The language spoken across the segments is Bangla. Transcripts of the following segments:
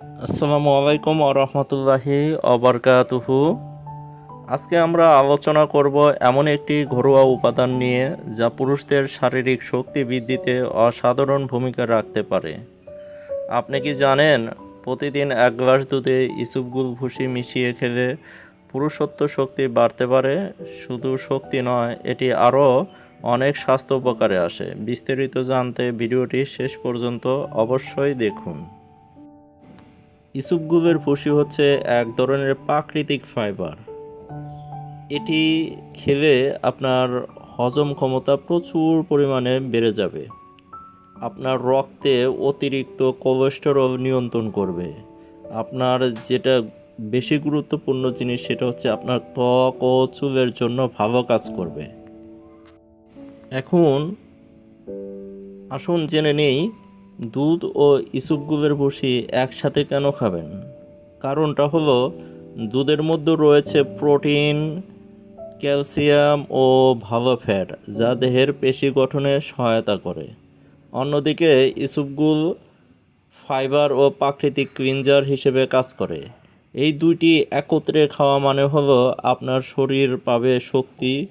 আসসালামু আলাইকুম আরহামতুল্লাহি অবরকাতুহু আজকে আমরা আলোচনা করব এমন একটি ঘরোয়া উপাদান নিয়ে যা পুরুষদের শারীরিক শক্তি বৃদ্ধিতে অসাধারণ ভূমিকা রাখতে পারে। আপনি কি জানেন, প্রতিদিন এক গ্লাস দুধে ইসুপগুল ভুসি মিশিয়ে খেলে পুরুষত্ব শক্তি বাড়তে পারে? শুধু শক্তি নয়, এটি আরও অনেক স্বাস্থ্য উপকারে আসে। বিস্তারিত জানতে ভিডিওটি শেষ পর্যন্ত অবশ্যই দেখুন। ইসুপগুলের ভুসি হচ্ছে এক ধরনের প্রাকৃতিক ফাইবার। এটি খেলে আপনার হজম ক্ষমতা প্রচুর পরিমাণে বেড়ে যাবে। আপনার রক্তে অতিরিক্ত কোলেস্টেরল নিয়ন্ত্রণ করবে। আপনার যেটা বেশি গুরুত্বপূর্ণ জিনিস, সেটা হচ্ছে আপনার ত্বক ও চুলের জন্য ভালো কাজ করবে। এখন আসুন জেনে নেই দুধ ও ইসুপগুলের ভুসি একসাথে কেন খাবেন? কারণটা হলো, দুধের মধ্যে রয়েছে প্রোটিন, ক্যালসিয়াম ও ভালো ফ্যাট, যা দেহের পেশি গঠনে সহায়তা করে। অন্যদিকে ইসুপগুল ফাইবার ও প্রাকৃতিক ক্লিনজার হিসেবে কাজ করে। এই দুইটি একত্রে খাওয়া মানে হলো, আপনার শরীর পাবে শক্তি,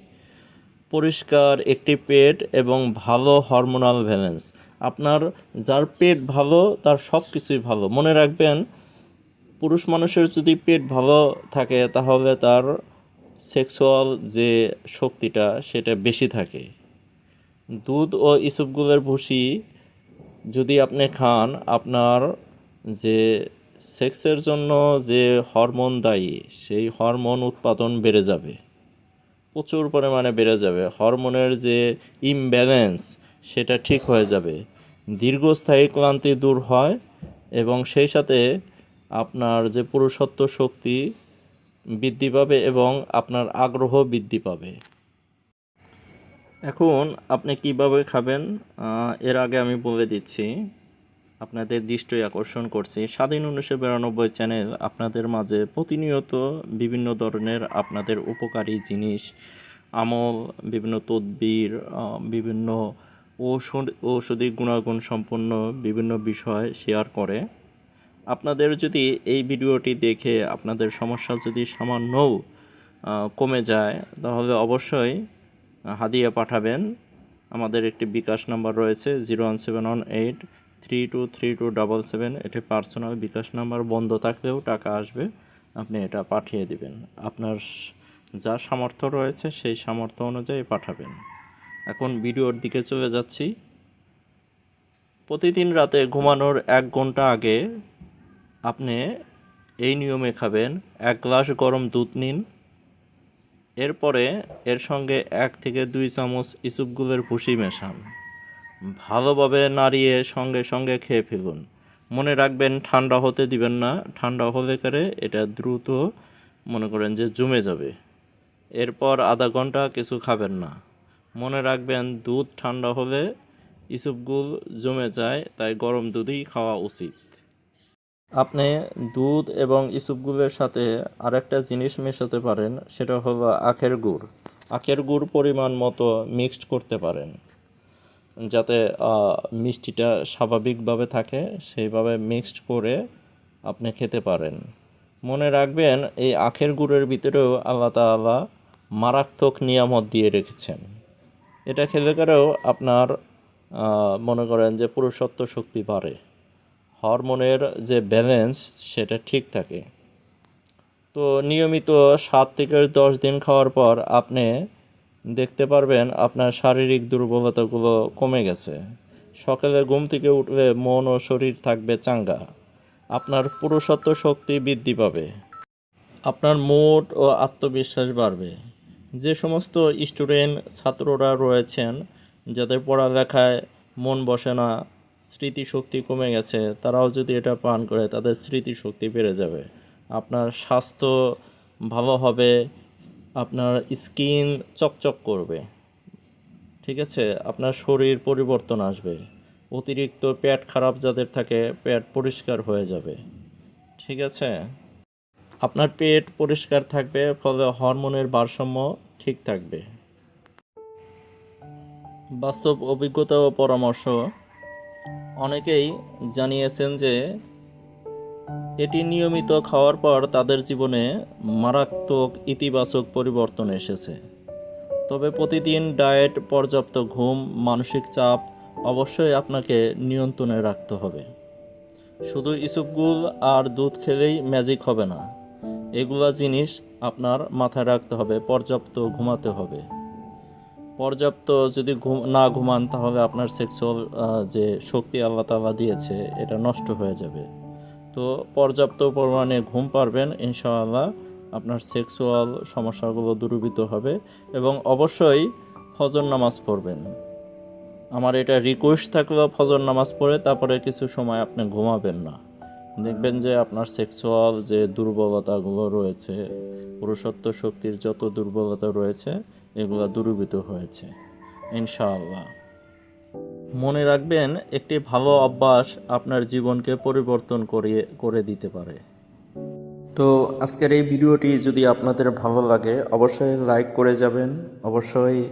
পরিষ্কার একটি পেট এবং ভালো হরমোনাল ব্যালেন্স। আপনার যার পেট ভালো, তার সব কিছুই ভালো। মনে রাখবেন, পুরুষ মানুষের যদি পেট ভালো থাকে, তাহলে তার সেক্সুয়াল যে শক্তিটা, সেটা বেশি থাকে। দুধ ও ইসুপগুলের ভুসি যদি আপনি খান, আপনার যে সেক্সের জন্য যে হরমোন দায়ী, সেই হরমোন উৎপাদন বেড়ে যাবে। প্রচুর পরিমাণে বেড়ে যাবে। হরমোনের যে ইমব্যালেন্স সেটা ঠিক হয়ে যাবে। দীর্ঘস্থায়ী ক্লান্তি দূর হয় এবং সেই সাথে আপনার যে পুরুষত্ব শক্তি বৃদ্ধি পাবে এবং আপনার আগ্রহ বৃদ্ধি পাবে। এখন আপনি কীভাবে খাবেন? এর আগে আমি বলে দিচ্ছি, আপনাদের দৃষ্টি আকর্ষণ করছি। স্বাধীন উনিশশো বিরানব্বই চ্যানেল আপনাদের মাঝে প্রতিনিয়ত বিভিন্ন ধরনের আপনাদের উপকারী জিনিস, আমল, বিভিন্ন তদবির বিভিন্ন ঔষধ, ঔষধি গুণাগুণ সম্পন্ন বিভিন্ন বিষয় শেয়ার করে। আপনাদের যদি এই ভিডিওটি দেখে আপনাদের সমস্যা যদি সামান্যও কমে যায়, তাহলে অবশ্যই হাদিয়া পাঠাবেন। আমাদের একটি বিকাশ নাম্বার রয়েছে zero one seven one eight three two three two double seven. এটি পার্সোনাল বিকাশ নাম্বার, বন্ধ থাকলেও টাকা আসবে, আপনি এটা পাঠিয়ে দিবেন। আপনার যা সামর্থ্য রয়েছে সেই সামর্থ্য অনুযায়ী পাঠাবেন। এখন ভিডিওর দিকে চলে যাচ্ছি। প্রতিদিন রাতে ঘুমানোর এক ঘণ্টা আগে আপনি এই নিয়মে খাবেন, এক গ্লাস গরম দুধ নিন। এরপরে এর সঙ্গে এক থেকে দুই চামচ ইসুপগুলের ভুসি মেশান। ভালোভাবে নাড়িয়ে সঙ্গে সঙ্গে খেয়ে ফেলুন। মনে রাখবেন, ঠান্ডা হতে দিবেন না। ঠান্ডা হলে করে এটা দ্রুত মনে করেন যে জমে যাবে। এরপর আধা ঘণ্টা কিছু খাবেন না। মনে রাখবেন, দুধ ঠান্ডা হলে ইসুপগুল জমে যায়, তাই গরম দুধই খাওয়া উচিত। আপনি দুধ এবং ইসুপগুলের সাথে আরেকটা জিনিস মেশাতে পারেন, সেটা হলো আখের গুড়। আখের গুড় পরিমাণ মতো মিক্সড করতে পারেন, যাতে মিষ্টিটা স্বাভাবিকভাবে থাকে, সেইভাবে মিক্সড করে আপনি খেতে পারেন। মনে রাখবেন, এই আখের গুড়ের ভিতরেও আলাদা আলাদা মারাত্মক নিয়ামত দিয়ে রেখেছেন। এটা খেলে করেও আপনার মনে করেন যে পুরুষত্ব শক্তি বাড়ে। হরমোনের যে ব্যালেন্স সেটা ঠিক থাকে। তো নিয়মিত সাত থেকে দশ দিন খাওয়ার পর আপনি দেখতে পারবেন আপনার শারীরিক দুর্বলতাগুলো কমে গেছে। সকালে ঘুম থেকে উঠলে মন ও শরীর থাকবে চাঙ্গা। আপনার পুরুষত্ব শক্তি বৃদ্ধি পাবে। আপনার মুড ও আত্মবিশ্বাস বাড়বে। যে সমস্ত স্টুডেন্ট, ছাত্ররা রয়েছেন, যাদের পড়ালেখায় মন বসে না, স্মৃতিশক্তি কমে গেছে, তারাও যদি এটা পান করে, তাদের স্মৃতিশক্তি বেড়ে যাবে। আপনার স্বাস্থ্য ভালো হবে, আপনার স্কিন চকচক করবে, ঠিক আছে? আপনার শরীর পরিবর্তন আসবে, অতিরিক্ত পেট খারাপ যাদের থাকে, পেট পরিষ্কার হয়ে যাবে, ঠিক আছে? আপনার পেট পরিষ্কার থাকবে, ফলে হরমোনের ভারসাম্য ঠিক থাকবে। বাস্তব অভিজ্ঞতা ও পরামর্শ। অনেকেই জানিয়েছেন যে, এটি নিয়মিত খাওয়ার পর তাদের জীবনে মারাত্মক ইতিবাচক পরিবর্তন এসেছে। তবে প্রতিদিন ডায়েট, পর্যাপ্ত ঘুম, মানসিক চাপ অবশ্যই আপনাকে নিয়ন্ত্রণে রাখতে হবে। শুধু ইসুপগুল আর দুধ খেলেই ম্যাজিক হবে না। এগুলা জিনিস আপনার মাথায় রাখতে হবে, পর্যাপ্ত ঘুমাতে হবে। পর্যাপ্ত যদি ঘুম না ঘুমান, তাহলে আপনার সেক্সুয়াল যে শক্তি আল্লাহ তাআলা দিয়েছে, এটা নষ্ট হয়ে যাবে। তো পর্যাপ্ত পরিমাণে ঘুম পারবেন, ইনশাআল্লাহ আপনার সেক্সুয়াল সমস্যাগুলো দূরীভূত হবে এবং অবশ্যই ফজর নামাজ পড়বেন। আমার এটা রিকোয়েস্ট থাকলেও ফজর নামাজ পড়ে, তারপরে কিছু সময় আপনি ঘুমাবেন না। দেখবেন যে আপনার সেক্সুয়াল যে দুর্বলতাগুলো রয়েছে, পুরুষত্ব শক্তির যত দুর্বলতা রয়েছে, এগুলো দূরীভূত হয়েছে। ইনশাআল্লাহ। মনে রাখবেন, একটি ভালো অভ্যাস আপনার জীবনকে পরিবর্তন করিয়ে, করে দিতে পারে। তো আজকের এই ভিডিওটি যদি আপনাদের ভালো লাগে, অবশ্যই লাইক করে যাবেন। অবশ্যই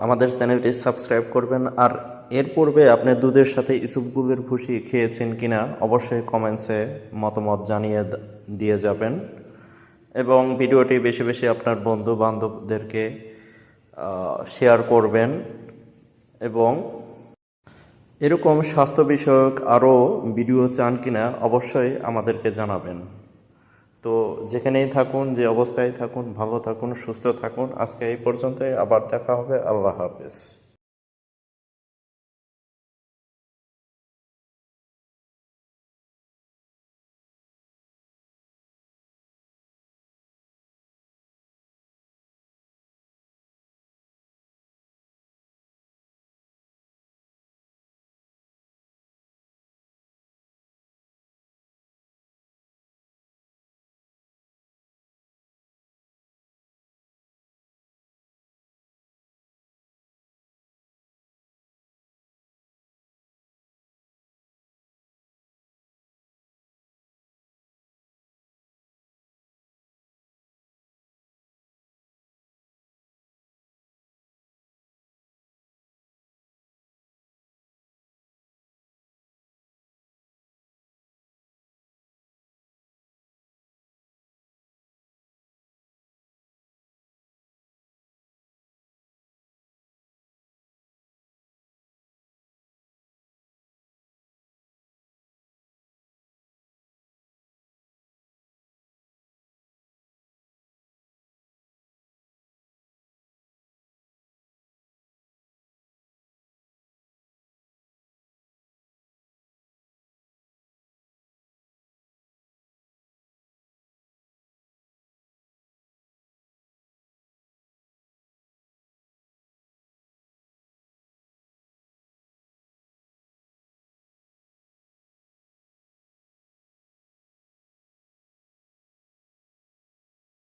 আমাদের চ্যানেলটি সাবস্ক্রাইব করবেন। আর এর পূর্বে আপনি দুধের সাথে ইসুপগুলের ভুসি খেয়েছেন কিনা অবশ্যই কমেন্টসে মতামত জানিয়ে দিয়ে যাবেন। এবং ভিডিওটি বেশি বেশি আপনার বন্ধু বান্ধবদেরকে শেয়ার করবেন। এবং এরকম স্বাস্থ্য বিষয়ক আরও ভিডিও চান কিনা অবশ্যই আমাদেরকে জানাবেন। তো যেখানেই থাকুন, যে অবস্থায় থাকুন, ভালো থাকুন, সুস্থ থাকুন, আজকে এই পর্যন্তই। আবার দেখা হবে। আল্লাহ হাফেজ।